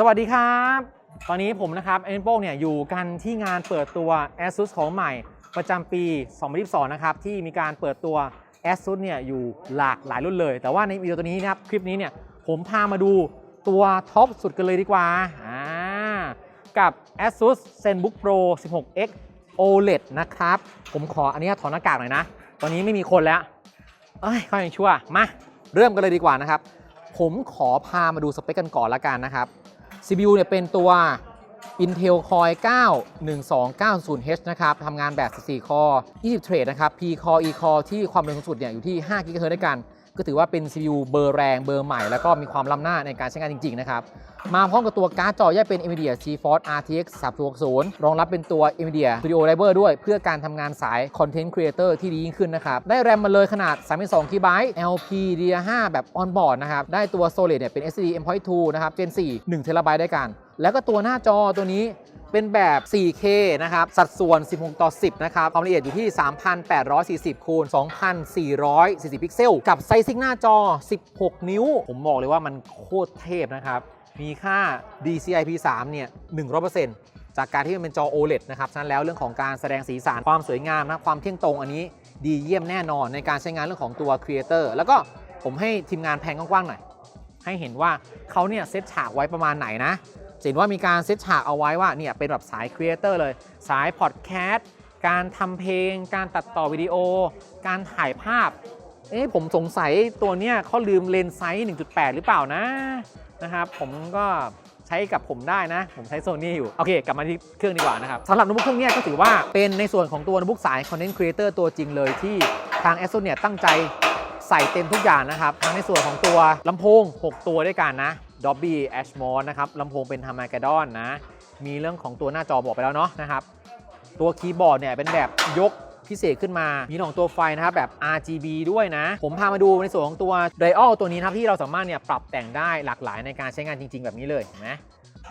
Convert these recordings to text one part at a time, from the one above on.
สวัสดีครับ ตอนนี้ผมนะครับเอ็นโป้เนี่ยอยู่กันที่งานเปิดตัว ASUS ของใหม่ ประจำปี 2022 นะครับ ที่มีการเปิดตัว ASUS เนี่ยอยู่หลากหลายรุ่นเลย แต่ว่าในวิดีโอตัวนี้นะครับ คลิปนี้เนี่ยผมพามาดูตัวท็อปสุดกันเลยดีกว่าอ่า กับ ASUS ZenBook Pro 16X OLED นะครับ ผมขออันนี้ถอดหน้ากากหน่อยนะ ตอนนี้ไม่มีคนแล้ว เอ้ยค่อยังชั่ว มา เริ่มกันเลยดีกว่านะครับ ผมขอพามาดูสเปคกันก่อนละกันนะครับ CPU เนี่ยเป็นตัว Intel Core 9 1290H นะครับทำงานแบบ 14 คอร์20 เทรดนะครับ P Core E Core ที่ความเร็วสูงสุดเนี่ยอยู่ที่ 5 GHz ด้วยกัน ก็ถือว่าเป็น CPU เบอร์แรงเบอร์ใหม่ แล้วก็มีความล้ำหน้าในการใช้งานจริง ๆ นะครับ มาพร้อมกับตัวการ์ดจอแยกเป็น NVIDIA GeForce RTX 3060 รองรับเป็นตัว NVIDIA Studio Driver ด้วย เพื่อการทำงานสาย Content Creator ที่ดียิ่งขึ้นนะครับ ได้แรมมาเลยขนาด 32 GB LPDDR5 แบบ On Board นะครับ ได้ตัว Solid เนี่ยเป็น SSD M.2 นะครับ Gen 4 1 TB ด้วยกัน แล้วก็ตัวหน้าจอตัวนี้ เป็นแบบ 4K นะครับ สัดส่วน 16 ต่อ 10 นะครับ ความละเอียดอยู่ที่ 3,840 คูณ 2,440 พิกเซล กับไซซิ่งหน้าจอ 16 นิ้ว ผมบอกเลยว่ามันโคตรเทพนะครับ มีค่า DCI-P3 เนี่ย 100%จากการที่มันเป็นจอ OLED นะครับฉะนั้นแล้วเรื่องของการแสดงสีสันความสวยงามนะความเที่ยงตรงอันนี้ดีเยี่ยมแน่นอนในการใช้งานเรื่องของตัว Creator แล้วก็ผมให้ทีมงานแพนกว้างๆหน่อยให้เห็นว่าเขาเนี่ยเซตฉากไว้ประมาณไหนนะ จะเห็นว่ามีการเซตฉากเอาไว้ว่าเนี่ยเป็นแบบสายครีเอเตอร์เลย สายพอดแคสต์การทำเพลง การตัดต่อวิดีโอ การถ่ายภาพเอ๊ะผมสงสัยตัวเนี้ยเขาลืมเลนส์ไซส์ 1.8 หรือเปล่านะนะครับผมก็ใช้กับผมได้นะ ผมใช้โซนี่อยู่ โอเค กลับมาที่เครื่องดีกว่านะครับสำหรับโน้ตบุ๊กเครื่องนี้ก็ถือว่าเป็นในส่วนของตัวโน้ตบุ๊กสาย Content Creator ตัวจริงเลยที่ทาง ASUS เนี่ยตั้งใจใส่เต็มทุกอย่างนะครับ ทั้งในส่วนของตัวลำโพง 6 ตัวด้วยกันนะ Dolby Atmos นะครับลำโพงเป็น Harman-Kardon นะ มีเรื่องของตัวหน้าจอบอกไปแล้วเนาะนะครับ ตัวคีย์บอร์ดเนี่ยเป็นแบบยกพิเศษขึ้นมา มีของตัวไฟนะครับแบบ RGB ด้วยนะ ผมพามาดูในส่วนของตัว Dial ตัวนี้นะครับที่เราสามารถเนี่ยปรับแต่งได้หลากหลายในการใช้งานจริง ๆ แบบนี้เลยเห็นไหม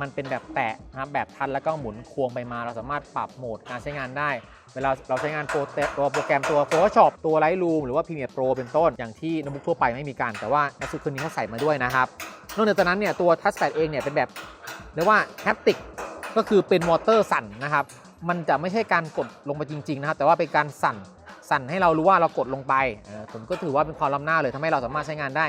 มันเป็นแบบแตะนะครับแบบทันแล้วก็หมุนควงไปมา เราสามารถปรับโหมดการใช้งานได้ เวลาเราใช้งานโปรตตัวโปรแกรมตัว Photoshop ตัว Lightroom หรือว่า Premiere Pro เป็นต้นอย่างที่โน้ตบุ๊กทั่วไปไม่มีการแต่ว่า ASUS เครื่องนี้เขาใส่มาด้วยนะครับ นอกจากนั้นเนี่ยตัว Touchpad เองเนี่ยเป็นแบบเรียกว่า Haptic ก็คือเป็นมอเตอร์สั่นนะครับ มันจะไม่ใช่การกดลงไปจริง ๆ นะครับ แต่ว่าเป็นการสั่นสั่นให้เรารู้ว่าเรากดลงไปผมก็ถือว่าเป็นความล้ำหน้าเลยทำให้เราสามารถใช้งานได้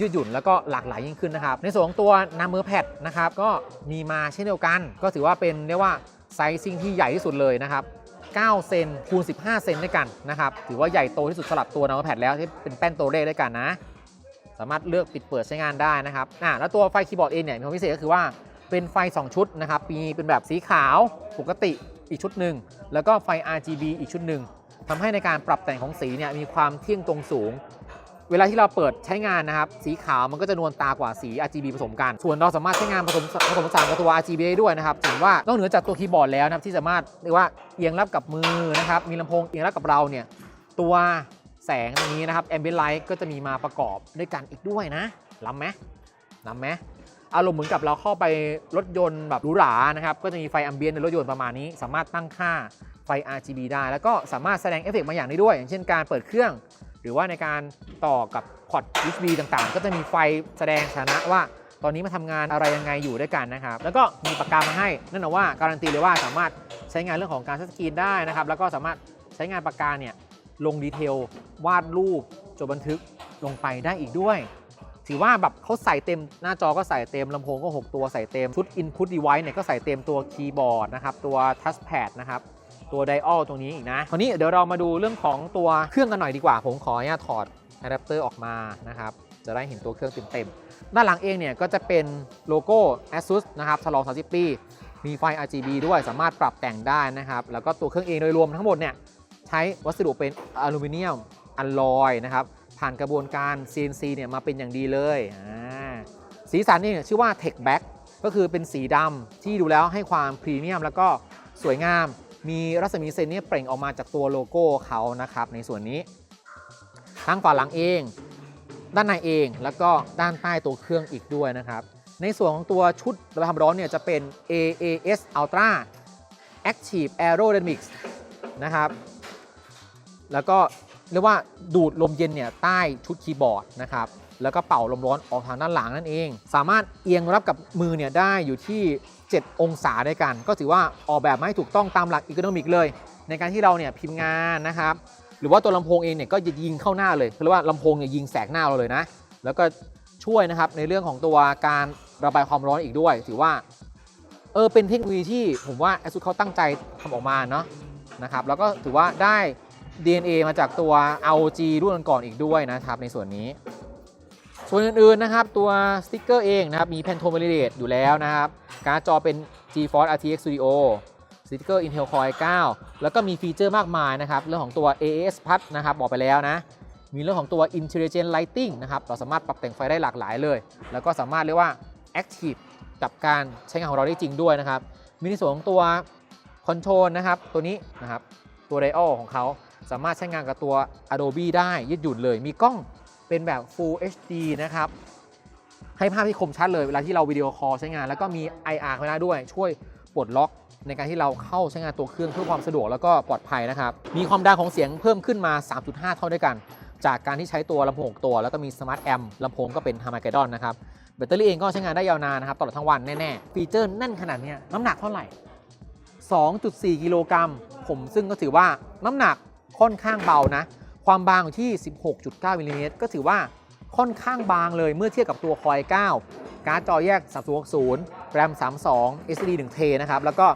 ยืดหยุ่นแล้วก็หลากหลายยิ่งขึ้นนะครับ ในส่วนของตัวนามือแพดนะครับก็มีมาเช่นเดียวกัน ก็ถือว่าเป็นเรียกว่าไซซิ่งที่ใหญ่ที่สุดเลยนะครับ9เซนคูณ15 เซนด้วยกันนะครับ ถือว่าใหญ่โตที่สุดสำหรับตัวนามือแพดแล้วที่เป็นแป้นตัวเลขด้วยกันนะ สามารถเลือกปิดเปิดใช้งานได้นะครับอ่าแล้วตัวไฟคีย์บอร์ดเองเนี่ยมีความพิเศษก็คือว่าเป็นไฟ 2 ชุดนะครับมีเป็นแบบสีขาวปกติอีกชุดหนึ่งแล้วก็ไฟ RGB อีกชุดหนึ่งทำให้ในการปรับแต่งของสีเนี่ยมีความเที่ยงตรงสูง เวลาที่เราเปิดใช้งานนะครับ สีขาวมันก็จะนวลตากว่าสี RGB ผสมกัน ส่วนเราสามารถใช้งานผสมผสมผสานกับตัว RGB ได้ด้วยนะครับถือว่านอกเหนือจากตัวคีย์บอร์ดแล้วนะครับที่สามารถเรียกว่าเอียงรับกับมือนะครับมีลำโพงเอียงรับกับเราเนี่ยตัว แสงตรงนี้นะครับ Ambient Light ก็จะมีมาประกอบด้วยกันอีกด้วยนะล้ำไหมล้ำไหมอารมณ์เหมือนกับเราเข้าไปรถยนต์แบบหรูหรานะครับก็จะมีไฟ Ambient ในรถยนต์ประมาณนี้ สามารถตั้งค่าไฟ RGB ได้ แล้วก็สามารถแสดงเอฟเฟกต์บางอย่างได้ด้วย อย่างเช่นการเปิดเครื่อง หรือว่าในการต่อกับพอร์ต USB ต่างๆ ก็จะมีไฟแสดงชนะว่า ตอนนี้มาทำงานอะไรยังไงอยู่ด้วยกันนะครับ แล้วก็มีปากกามาให้นั่นหมายว่าการันตีเลยว่าสามารถใช้งานเรื่องของการทัชสกรีนได้นะครับแล้วก็สามารถใช้งานปากกาเนี่ย ลงดีเทล วาดรูป จดบันทึกลงไปได้อีกด้วย ถือว่าแบบเขาใส่เต็มหน้าจอก็ใส่เต็มลำโพงก็ 6 ตัวใส่เต็ม ชุด Input Device เนี่ยก็ใส่เต็มตัวคีย์บอร์ดนะครับตัว Touchpad นะครับตัวไดอ l ตรงนี้อีกนะคราวนี้เดี๋ยวเรามาดูเรื่องของตัวเครื่องกันหน่อยดีกว่า ผมขออนุญาตถอดอะแดปเตอร์ออกมานะครับจะได้เห็นตัวเครื่องเต็มๆ ด้านหลังเองเนี่ยก็จะเป็นโลโก้ ASUS นะครับฉลอง 30 ปี มีไฟ RGB ด้วยสามารถปรับแต่งได้นะครับ แล้วก็ตัวเครื่องเองโดยรวมทั้งหมดเนี่ย ใช้วัสดุเป็นอลูมิเนียมอัลลอยนะครับผ่านกระบวนการ CNC เนี่ยมาเป็นอย่างดีเลยสีสันนี่ชื่อว่า Tech Black ก็คือเป็นสีดำที่ดูแล้วให้ความพรีเมียมแล้วก็สวยงาม มีรัศมีเซนเนี่ยเปล่งออกมาจากตัวโลโก้เขานะครับในส่วนนี้ ทั้งฝาหลังเอง ด้านในเองแล้วก็ด้านใต้ตัวเครื่องอีกด้วยนะครับ ในส่วนของตัวชุดระบายความร้อนเนี่ยจะเป็น AAS Ultra Active Aerodynamics นะครับ แล้วก็เรียกว่าดูดลมเย็นเนี่ยใต้ชุดคีย์บอร์ดนะครับแล้วก็เป่าลมร้อนออกทางด้านหลังนั่นเอง สามารถเอียงรับกับมือเนี่ยได้อยู่ที่ 7 องศาด้วยกัน ก็ถือว่าออกแบบมาให้ถูกต้องตามหลักอีโคโนมิกเลย ในการที่เราเนี่ยพิมพ์งานนะครับหรือว่าตัวลำโพงเองเนี่ยก็จะยิงเข้าหน้าเลยเรียกว่าลำโพงเนี่ยยิงแสกหน้าเราเลยนะ แล้วก็ช่วยนะครับในเรื่องของตัวการระบายความร้อนอีกด้วย ถือว่าเออเป็นเทคโนโลยีที่ผมว่า ASUS เขาตั้งใจทำออกมาเนาะนะครับแล้วก็ถือว่าได้ DNA มาจากตัว ROG รุ่นก่อนอีกด้วยนะครับในส่วนนี้ ส่วนอื่นๆนะครับตัวสติ๊กเกอร์เองนะครับมี Pantone Validate อยู่แล้วนะครับ การ์ดจอเป็น GeForce RTX Studio สติ๊กเกอร์ Intel Core i9 แล้วก็มีฟีเจอร์มากมายนะครับ เรื่องของตัว AAS Plus นะครับบอกไปแล้วนะ มีเรื่องของตัว Intelligent Lighting นะครับ เราสามารถปรับแต่งไฟได้หลากหลายเลย แล้วก็สามารถเรียกว่า Active กับการใช้งานของเราได้จริงด้วยนะครับ มีในส่วนของตัว Control นะครับ ตัวนี้นะครับ ตัว Dial ของเขา สามารถใช้งานกับตัว Adobe ได้ยืดหยุ่นเลย มีกล้องเป็นแบบ Full HD นะครับ ให้ภาพที่คมชัดเลยเวลาที่เราวิดีโอคอลใช้งาน แล้วก็มี IR เข้ามาด้วย ช่วยปลดล็อกในการที่เราเข้าใช้งานตัวเครื่องเพื่อความสะดวกแล้วก็ปลอดภัยนะครับ มีความดังของเสียงเพิ่มขึ้นมา 3.5 เท่าด้วยกัน จากการที่ใช้ตัวลำโพงตัว แล้วก็มีสมาร์ทแอมลำโพงก็เป็นฮามาเกดอนนะครับแบตเตอรี่เองก็ใช้งานได้ยาวนานนะครับตลอดทั้งวันแน่ๆฟีเจอร์แน่นขนาดนี้น้ำหนักเท่าไหร่ 2.4 กิโลกรัมผมซึ่งก็ถือว่าน้ำหนัก ค่อนข้างเบานะ ความบางอยู่ที่ 16.9มิลลิเมตรก็ถือว่าค่อนข้างบางเลยเมื่อเทียบกับตัวคอย 9 การ์ดจอแยก 3060 แรม 32 SD 1 t นะครับ แล้วก็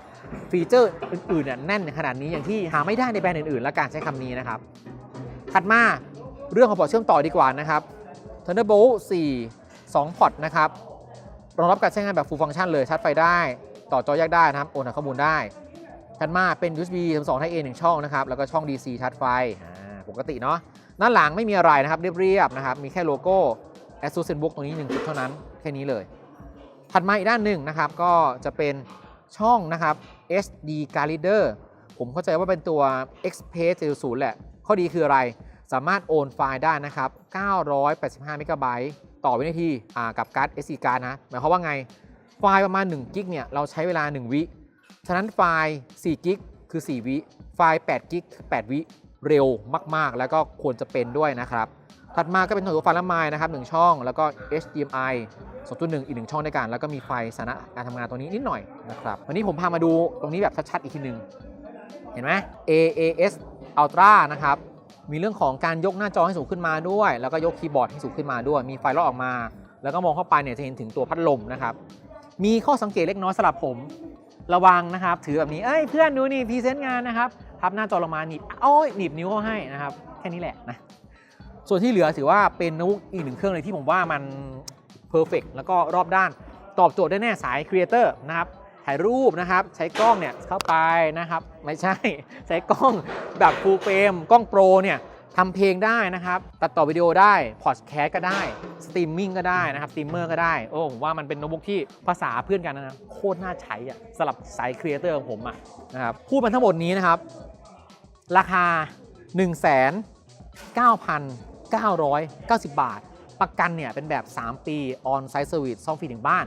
ฟีเจอร์อื่นๆเนี่ยแน่นขนาดนี้อย่างที่หาไม่ได้ในแบรนด์อื่นๆ และการใช้คำนี้นะครับ ถัดมาเรื่องของพอร์ตเชื่อมต่อดีกว่านะครับ Thunderbolt 4 2 พอร์ตนะครับรองรับการใช้งานแบบ full function เลยชาร์จไฟได้ ต่อจอแยกได้นะครับ โอนหาข้อมูลได้ ถัดมาเป็น USB 2 Type A 1 ช่องนะครับ แล้วก็ช่อง DC ชาร์จไฟปกติเนาะด้านหลังไม่มีอะไรนะครับ เรียบๆนะครับ มีแค่โลโก้ ASUS ZenBook ตรงนี้1จุดเท่านั้น แค่นี้เลย ถัดมาอีกด้านหนึ่งนะครับ ก็จะเป็นช่องนะครับ SD card reader ผมเข้าใจว่าเป็นตัว Express 70แหละ ข้อดีคืออะไร สามารถโอนไฟล์ได้นะครับ 985 เมกะไบต์ต่อวินาทีกับการ์ด SD card นะ หมายความว่าไง ไฟล์ประมาณ1กิกเนี่ย เราใช้เวลา 1 วิ ฉะนั้นไฟล์4กิกคือ 4 วิ ไฟล์8กิกคือ 8 วิเร็วมากๆ แล้วก็ควรจะเป็นด้วยนะครับ ถัดมาก็เป็นตัวไฟล์ละไมล์นะครับ1ช่อง แล้วก็ HDMI 2.1 อีก1ช่องด้วยกัน แล้วก็มีไฟสถานะการทำงานตัวนี้นิดหน่อยนะครับ วันนี้ผมพามาดูตรงนี้แบบชัดๆ อีกทีหนึ่งเห็นไหม AAS Ultra นะครับ มีเรื่องของการยกหน้าจอให้สูงขึ้นมาด้วย แล้วก็ยกคีย์บอร์ดให้สูงขึ้นมาด้วย มีไฟลอกออกมา แล้วก็มองเข้าไปเนี่ยจะเห็นถึงตัวพัดลมนะครับ มีข้อสังเกตเล็กน้อยสำหรับผม ระวังนะครับ ถือแบบนี้ เอ้ยเพื่อนดูนี่พรีเซนต์งานนะครับพับหน้าจอลงมาหนีบโอ้ยหนีบนิ้วเขาให้นะครับ แค่นี้แหละนะ ส่วนที่เหลือถือว่าเป็นโน้ตบุ๊กอีกหนึ่งเครื่องเลยที่ผมว่ามันเพอร์เฟกแล้วก็รอบด้าน ตอบโจทย์ได้แน่สายครีเอเตอร์นะครับถ่ายรูปนะครับ ใช้กล้องเนี่ยเข้าไปนะครับ ไม่ใช่ ใช้กล้องแบบฟูลเฟรมกล้องโปรเนี่ย ทำเพลงได้นะครับ ตัดต่อวิดีโอได้ พอดแคสต์ก็ได้ สตรีมมิ่งก็ได้นะครับ สตรีมเมอร์ก็ได้ โอ้ผมว่ามันเป็นโน้ตบุ๊กที่ภาษาเพื่อนกันนะโคตรน่าใช้อะสำหรับสายครีเอเตอร์ของผมอะนะครับ พูดมาทั้งหมดนี้นะครับ ราคา 1 9 9,990 บาท ประกันเนี่ยเป็นแบบ 3 ปี on site service ซ่อมฟรีถึงบ้าน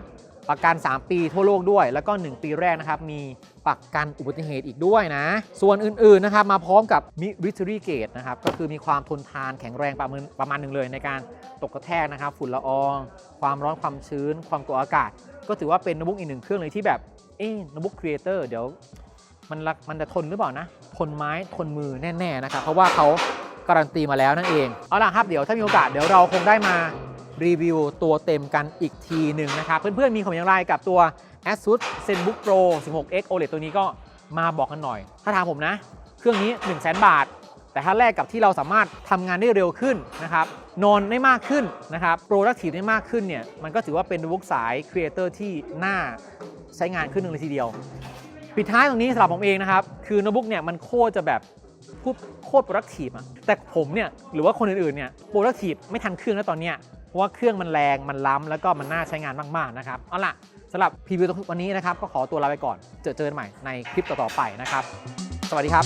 ประกัน 3 ปีทั่วโลกด้วย แล้วก็ 1 ปีแรกนะครับ มีประกันอุบัติเหตุอีกด้วยนะ ส่วนอื่นๆนะครับมาพร้อมกับ military grade นะครับ ก็คือมีความทนทานแข็งแรงประมาณประมาณหนึ่งเลย ในการตกกระแทกนะครับ ฝุ่นละออง ความร้อนความชื้น ความกดอากาศ ก็ถือว่าเป็นโน้ตบุ๊กอีกหนึ่งเครื่องเลยที่แบบ เอ๊ะโน้ตบุ๊กครีเอเตอร์เดี๋ยวมันรักมันจะทนหรือเปล่านะ ทนไม้ทนมือแน่ๆนะครับเพราะว่าเขาการันตีมาแล้วนั่นเอง เอาล่ะครับเดี๋ยวถ้ามีโอกาสเดี๋ยวเราคงได้มา รีวิวตัวเต็มกันอีกทีหนึ่งนะครับ เพื่อนๆมีความอย่างไรกับตัว ASUS ZenBook Pro 16X OLED ตัวนี้ก็มาบอกกันหน่อย ถ้าถามผมนะ เครื่องนี้ 1 0 0 0 0แบาท แต่ถ้าแลกกับที่เราสามารถทำงานได้เร็วขึ้นนะครับ นอนได้มากขึ้นนะครับ productive ได้มากขึ้นเนี่ย มันก็ถือว่าเป็นบุกสายครีเอเตอร์ที่น่าใช้งานขึ้นหนึ่งเลยทีเดียว ปิดท้ายตรงนี้สำหรับผมเองนะครับ คือโน้ตบุ๊กเนี่ยมันโคตรจะแบบพูดโคตร productive อะแต่ผมเนี่ยหรือว่าคนอื่นๆเนี่ย productive ไม่ทันเครื่องแล้วตอนเนี้ย เพราะว่าเครื่องมันแรงมันล้ำ แล้วก็มันน่าใช้งานมากๆนะครับเอาล่ะสำหรับพรีวิววันนี้นะครับก็ขอตัวลาไปก่อน เจอเจอกันใหม่ในคลิปต่อๆไปนะครับ สวัสดีครับ